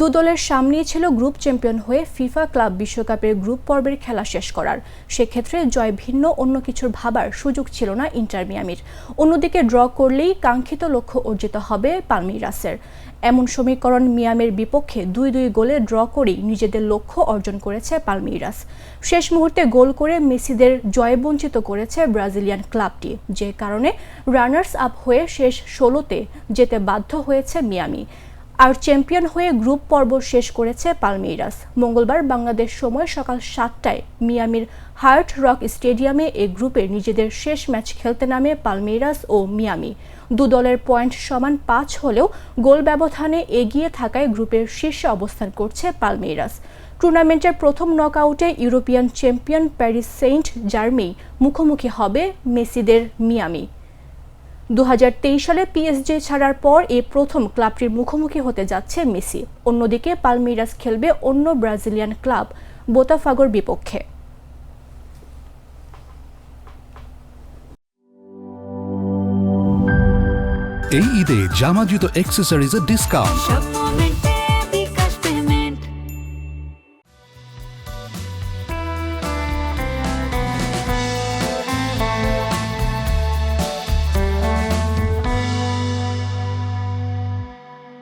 দু দলের সামনেই ছিল গ্রুপ চ্যাম্পিয়ন হয়ে ফিফা ক্লাব বিশ্বকাপের গ্রুপ পর্বের খেলা শেষ করার। সেক্ষেত্রে জয় ভিন্ন, অন্য কিছুর ভাবার সুযোগ ছিল না ইন্টার মিয়ামির। অন্যদিকে ড্র করলেই কাঙ্ক্ষিত লক্ষ্য অর্জিত হবে পালমিরাসের এমন সমীকরণ মিয়ামের বিপক্ষে দুই দুই গোলে ড্র করেই নিজেদের লক্ষ্য অর্জন করেছে পালমিরাস শেষ মুহূর্তে গোল করে মেসিদের জয়বঞ্চিত করেছে ব্রাজিলিয়ান ক্লাবটি, যে কারণে রানার্স আপ হয়ে শেষ ষোলোতে যেতে বাধ্য হয়েছে মিয়ামি। আর চ্যাম্পিয়ন হয়ে গ্রুপ পর্ব শেষ করেছে পালমেইরাস মঙ্গলবার বাংলাদেশ সময় সকাল সাতটায় মিয়ামির হার্ট রক স্টেডিয়ামে এই গ্রুপে নিজেদের শেষ ম্যাচ খেলতে নামে পালমেইরাস ও মিয়ামি। দু দলের পয়েন্ট সমান পাঁচ হলেও গোল ব্যবধানে এগিয়ে থাকায় গ্রুপের শীর্ষে অবস্থান করছে পালমেইরাস টুর্নামেন্টের প্রথম নকআউটে European champion Paris Saint Germain মুখোমুখি হবে মেসিদের মিয়ামি। দু হাজার তেইশ সালে পিএসজে ছাড়ার পর এই প্রথম ক্লাবটির মুখোমুখি হতে যাচ্ছে মেসি। অন্যদিকে পালমিরাস খেলবে অন্য ব্রাজিলিয়ান ক্লাব বোতাফাগোর বিপক্ষে। এই ঈদে জামা জুতো অ্যাক্সেসরিজের ডিসকাউন্ট